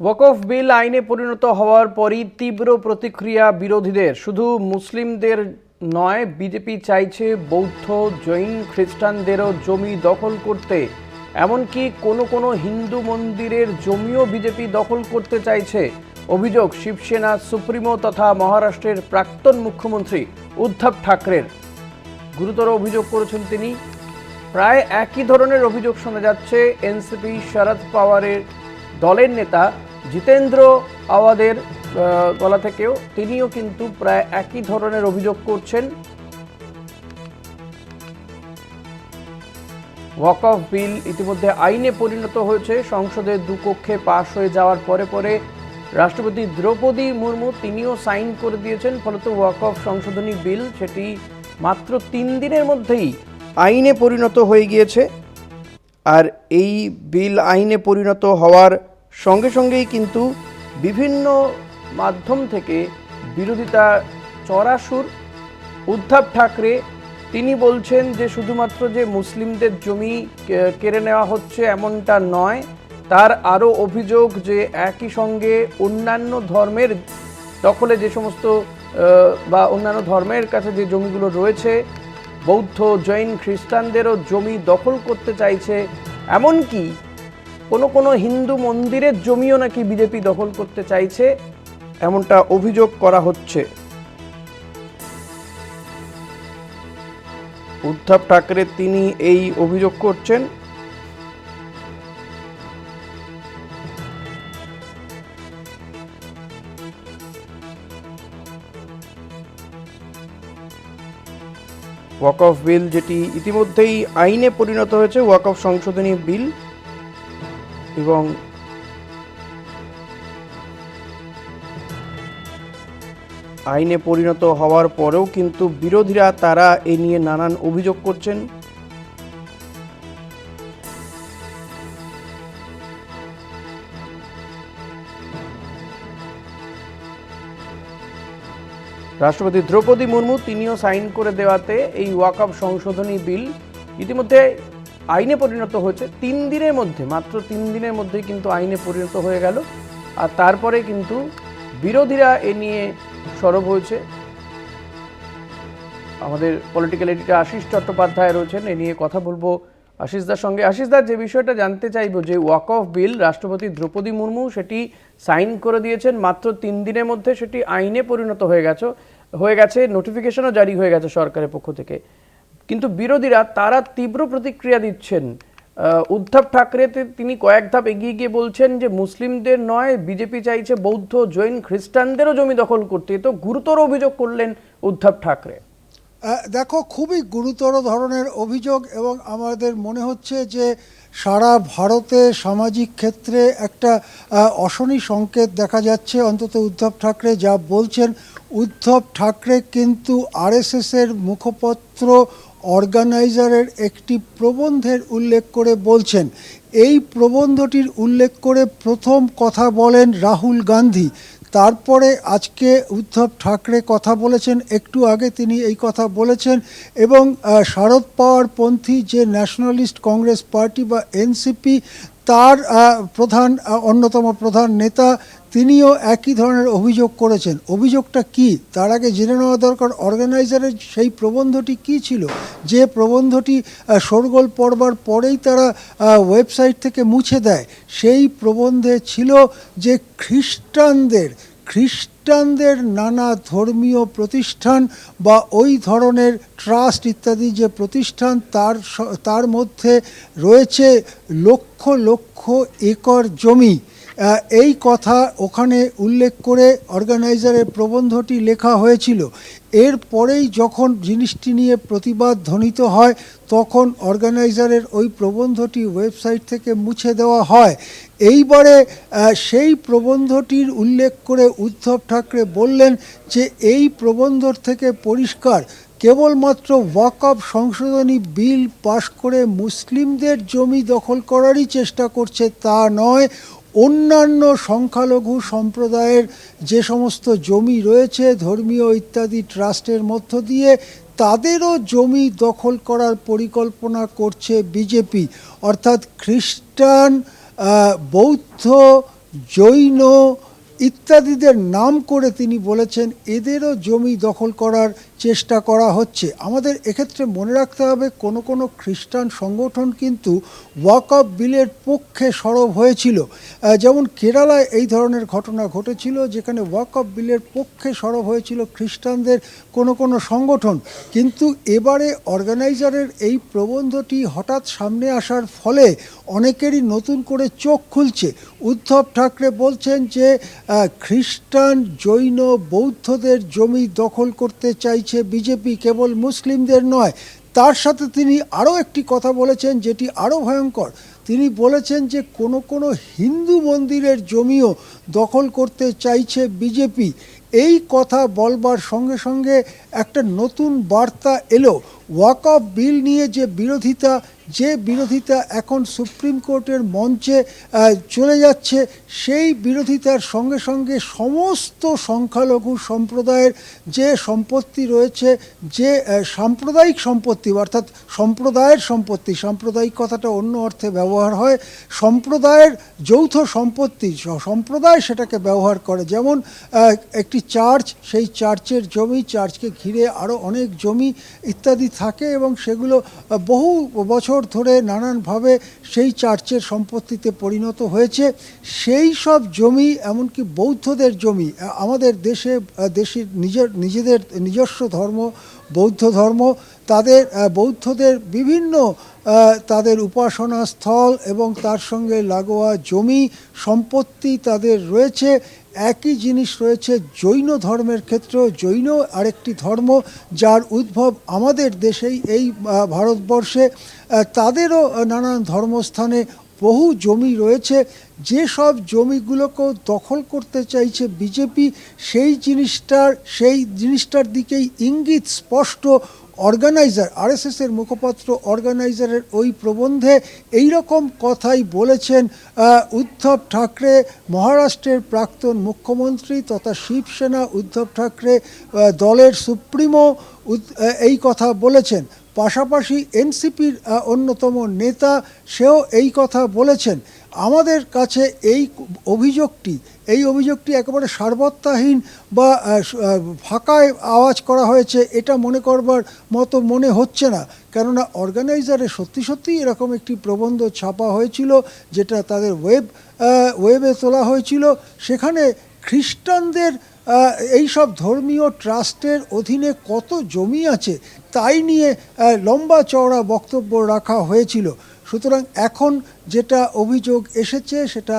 ওয়াকফ বিল আইনে পরিণত হওয়ার পরই তীব্র প্রতিক্রিয়া বিরোধীদের। শুধু মুসলিমদের নয়, বিজেপি চাইছে বৌদ্ধ, জৈন, খ্রিস্টানদেরও জমি দখল করতে। এমনকি কোনো কোনো হিন্দু মন্দিরের জমিও বিজেপি দখল করতে চাইছে। অভিযোগ, শিবসেনা, সুপ্রিমো তথা মহারাষ্ট্রের প্রাক্তন মুখ্যমন্ত্রী উদ্ধব ঠাকরের। গুরুতর অভিযোগ করেছেন তিনি। প্রায় একই ধরনের অভিযোগ শোনা যাচ্ছে এনসিপি, শরদ পাওয়ারের দলের নেতা জিতেন্দ্র আওয়াদের গলা থেকেও তিনিও কিন্তু প্রায় একই ধরনের অভিযোগ করছেন। ওয়াক অফ বিল ইতিমধ্যে আইনে পরিণত হয়েছে। সংসদে দুকক্ষে পাশ হয়ে যাওয়ার পরে পরে রাষ্ট্রপতি দ্রৌপদী মুর্মু তিনিও সাইন করে দিয়েছেন। ফলত ওয়াক অফ সংশোধনী বিল সেটি মাত্র তিন দিনের মধ্যেই আইনে পরিণত হয়ে গিয়েছে। আর এই বিল আইনে পরিণত হওয়ার সঙ্গে সঙ্গেই কিন্তু বিভিন্ন মাধ্যম থেকে বিরোধিতা চড়াসুর। উদ্ধব ঠাকরে তিনি বলছেন যে শুধুমাত্র যে মুসলিমদের জমি কেড়ে নেওয়া হচ্ছে এমনটা নয়, তার আরও অভিযোগ যে একই সঙ্গে অন্যান্য ধর্মের দখলে যে সমস্ত বা অন্যান্য ধর্মের কাছে যে জমিগুলো রয়েছে, বৌদ্ধ, জৈন, খ্রিস্টানদেরও জমি দখল করতে চাইছে, এমনকি কোনো কোনো হিন্দু মন্দিরের জমিও নাকি বিজেপি দখল করতে চাইছে, এমনটা অভিযোগ করা হচ্ছে। উদ্ধব ঠাকরে তিনি এই অভিযোগ করছেন। ওয়াক অফ বিল যেটি ইতিমধ্যেই আইনে পরিণত হয়েছে, ওয়াক অফ সংশোধনী বিল। এবং আইনে পরিণত হওয়ার পরেও কিন্তু বিরোধীরা তারা এ নিয়ে নানান অভিযোগ করছেন। রাষ্ট্রপতি দ্রৌপদী মুর্মু তিনিও সাইন করে দেওয়াতে এই ওয়াকআপ সংশোধনী বিল ইতিমধ্যে আইনে পরিণত হয়েছে। তিন দিনের মধ্যে, মাত্র তিন দিনের মধ্যেই কিন্তু আইনে পরিণত হয়ে গেল। আর তারপরে কিন্তু বিরোধীরা এ নিয়ে সরব হয়েছে। আমাদের পলিটিক্যাল এডিটর আশিস চট্টোপাধ্যায় রয়েছেন, এ নিয়ে কথা বলব আশিসদার সঙ্গে। আশিসদার যে বিষয়টা জানতে চাইব, যে ওয়াক অফ বিল রাষ্ট্রপতি দ্রৌপদী মুর্মু সেটি সাইন করে দিয়েছেন, মাত্র তিন দিনের মধ্যে সেটি আইনে পরিণত হয়ে গেছে হয়ে গেছে নোটিফিকেশনও জারি হয়ে গেছে সরকারের পক্ষ থেকে। কিন্তু বিরোধীরা তারা তীব্র প্রতিক্রিয়া দিচ্ছেন। উদ্ধব ঠাকরে তি- তিনি কয়েক ধাপ এগিয়ে গিয়ে বলছেন যে, মুসলিমদের নয়, বিজেপি চাইছে বৌদ্ধ, জৈন, খ্রিস্টানদেরও জমি দখল করতে। তো গুরুতর অভিযোগ করলেন উদ্ধব ঠাকরে। দেখো, খুবই গুরুতর ধরনের অভিযোগ এবং আমাদের মনে হচ্ছে যে, সারা ভারতে সামাজিক ক্ষেত্রে একটা অশনি সংকেত দেখা যাচ্ছে অন্তত উদ্ধব ঠাকরে যা বলছেন। উদ্ধব ঠাকরে কিন্তু আরএসএসের মুখপত্র অর্গানাইজারের একটি প্রবন্ধের উল্লেখ করে বলছেন, এই প্রবন্ধটির উল্লেখ করে প্রথম কথা বলেন রাহুল গান্ধী। তারপরে আজকে উদ্ধব ঠাকরে কথা বলেছেন, একটু আগে তিনি এই কথা বলেছেন এবং শারদ পাওয়ার পন্থী যে ন্যাশনালিস্ট কংগ্রেস পার্টি বা এনসিপি, তার প্রধান অন্যতম প্রধান নেতা তিনিও একই ধরনের অভিযোগ করেছেন। অভিযোগটা কি? তার আগে জেনে নেওয়া দরকার অর্গানাইজারের সেই প্রবন্ধটি কি ছিল? যে প্রবন্ধটি শোরগোল পড়বার পরেই তারা ওয়েবসাইট থেকে মুছে দেয়। সেই প্রবন্ধে ছিল যে খ্রিস্টানদের খ্রিস্টানদের নানা ধর্মীয় প্রতিষ্ঠান বা ওই ধরনের ট্রাস্ট ইত্যাদি যে প্রতিষ্ঠান, তার তার মধ্যে রয়েছে লক্ষ লক্ষ একর জমি। এই কথা ওখানে উল্লেখ করে অর্গানাইজারের প্রবন্ধটি লেখা হয়েছিল। এরপরেই যখন জিনিসটি নিয়ে প্রতিবাদ ধ্বনিত হয়, তখন অর্গানাইজারের ওই প্রবন্ধটি ওয়েবসাইট থেকে মুছে দেওয়া হয়। এইবারে সেই প্রবন্ধটির উল্লেখ করে উদ্ধব ঠাকরে বললেন যে, এই প্রবন্ধর থেকে পরিষ্কার, কেবলমাত্র ওয়াকআপ সংশোধনী বিল পাশ করে মুসলিমদের জমি দখল করারই চেষ্টা করছে তা নয় অন্যান্য সংখ্যালঘু সম্প্রদায়ের যে সমস্ত জমি রয়েছে, ধর্মীয় ইত্যাদি ট্রাস্টের মধ্য দিয়ে, তাদেরও জমি দখল করার পরিকল্পনা করছে বিজেপি। অর্থাৎ খ্রিস্টান বৌদ্ধ, জৈন ইত্যাদিদের নাম করে তিনি বলেছেন, এদেরও জমি দখল করার চেষ্টা করা হচ্ছে। আমাদের এক্ষেত্রে মনে রাখতে হবে, কোনো কোনো খ্রিস্টান সংগঠন কিন্তু ওয়াক অফ বিলের পক্ষে সরব হয়েছিল। যেমন কেরালায় এই ধরনের ঘটনা ঘটেছিল, যেখানে ওয়াক অফ বিলের পক্ষে সরব হয়েছিল খ্রিস্টানদের কোনো কোনো সংগঠন। কিন্তু এবারে অর্গানাইজারের এই প্রবন্ধটি হঠাৎ সামনে আসার ফলে অনেকেরই নতুন করে চোখ খুলছে। উদ্ধব ঠাকরে বলছেন যে খ্রিস্টান জৈন বৌদ্ধদের জমি দখল করতে চাইছে বিজেপি কেবল মুসলিমদের নয়। তার সাথে তিনি আরও একটি কথা বলেছেন যেটি আরও ভয়ঙ্কর। তিনি বলেছেন যে কোনো কোনো হিন্দু মন্দিরের জমিও দখল করতে চাইছে বিজেপি। এই কথা বলবার সঙ্গে সঙ্গে একটা নতুন বার্তা এলো। ওয়াক অফ বিল নিয়ে যে বিরোধিতা যে বিরোধিতা এখন সুপ্রিম কোর্টের মঞ্চে চলে যাচ্ছে, সেই বিরোধিতার সঙ্গে সঙ্গে সমস্ত সংখ্যালঘু সম্প্রদায়ের যে সম্পত্তি রয়েছে, যে সাম্প্রদায়িক সম্পত্তি, অর্থাৎ সম্প্রদায়ের সম্পত্তি, সাম্প্রদায়িক কথাটা অন্য অর্থে ব্যবহার হয়, সম্প্রদায়ের যৌথ সম্পত্তি সম্প্রদায় সেটাকে ব্যবহার করে। যেমন একটি চার্চ, সেই চার্চের জমি, চার্চকে ঘিরে আরও অনেক জমি ইত্যাদি থাকে এবং সেগুলো বহু বছর ধরে নানানভাবে সেই চার্চের সম্পত্তিতে পরিণত হয়েছে। সেই সব জমি, এমনকি বৌদ্ধদের জমি আমাদের দেশে দেশের নিজের, নিজেদের নিজস্ব ধর্ম বৌদ্ধ ধর্ম, তাদের বৌদ্ধদের বিভিন্ন তাদের উপাসনা স্থল এবং তার সঙ্গে লাগোয়া জমি সম্পত্তি তাদের রয়েছে। একই জিনিস রয়েছে, জৈন ধর্মের ক্ষেত্রেও জৈন আরেকটি ধর্ম যার উদ্ভব আমাদের দেশেই এই ভারতবর্ষে। তাদেরও নানান ধর্মস্থানে বহু জমি রয়েছে। যে সব জমিগুলোকেও দখল করতে চাইছে বিজেপি, সেই জিনিসটার সেই জিনিসটার দিকেই ইঙ্গিত স্পষ্ট। অর্গানাইজার আরএসএসের মুখপাত্র অর্গানাইজারের ওই প্রবন্ধে এই রকম কথাই বলেছেন উদ্ধব ঠাকরে, মহারাষ্ট্রের প্রাক্তন মুখ্যমন্ত্রী তথা শিবসেনা, উদ্ধব ঠাকরে দলের সুপ্রিমো এই কথা বলেছেন। পাশাপাশি এনসিপির অন্যতম নেতা, সেও এই কথা বলেছেন। আমাদের কাছে এই অভিযোগটি এই অভিযোগটি একেবারে সারবত্তাহীন বা ফাঁকায় আওয়াজ করা হয়েছে, এটা মনে করবার মতো মনে হচ্ছে না। কেননা অর্গানাইজারে সত্যি সত্যি এরকম একটি প্রবন্ধ ছাপা হয়েছিল, যেটা তাদের ওয়েব ওয়েবে তোলা হয়েছিল। সেখানে খ্রিস্টানদের এই সব ধর্মীয় ট্রাস্টের অধীনে কত জমি আছে, তাই নিয়ে লম্বা চওড়া বক্তব্য রাখা হয়েছিল। সুতরাং এখন যেটা অভিযোগ এসেছে সেটা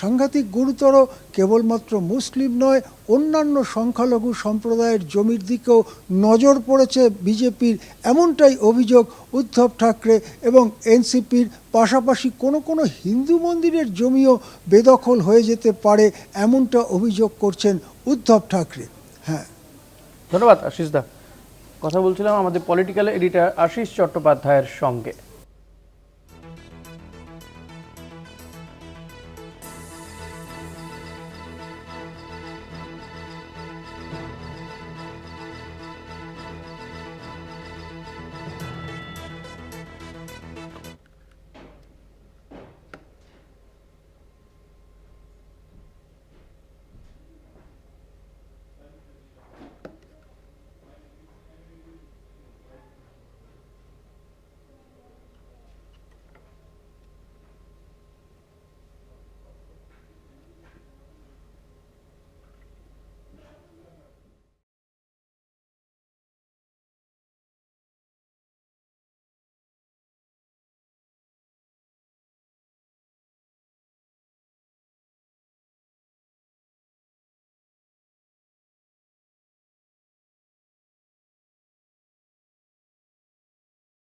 সাংঘাতিক গুরুতর, কেবলমাত্র মুসলিম নয়, অন্যান্য সংখ্যালঘু সম্প্রদায়ের জমির দিকেও নজর পড়েছে বিজেপির এমনটাই অভিযোগ উদ্ধব ঠাকরে এবং এনসিপির পাশাপাশি কোনো কোনো হিন্দু মন্দিরের জমিও বেদখল হয়ে যেতে পারে এমনটা অভিযোগ করছেন উদ্ধব ঠাকরে। হ্যাঁ। ধন্যবাদ, আশিস দা। কথা বলছিলাম আমাদের পলিটিক্যাল এডিটার আশিস চট্টোপাধ্যায়ের সঙ্গে।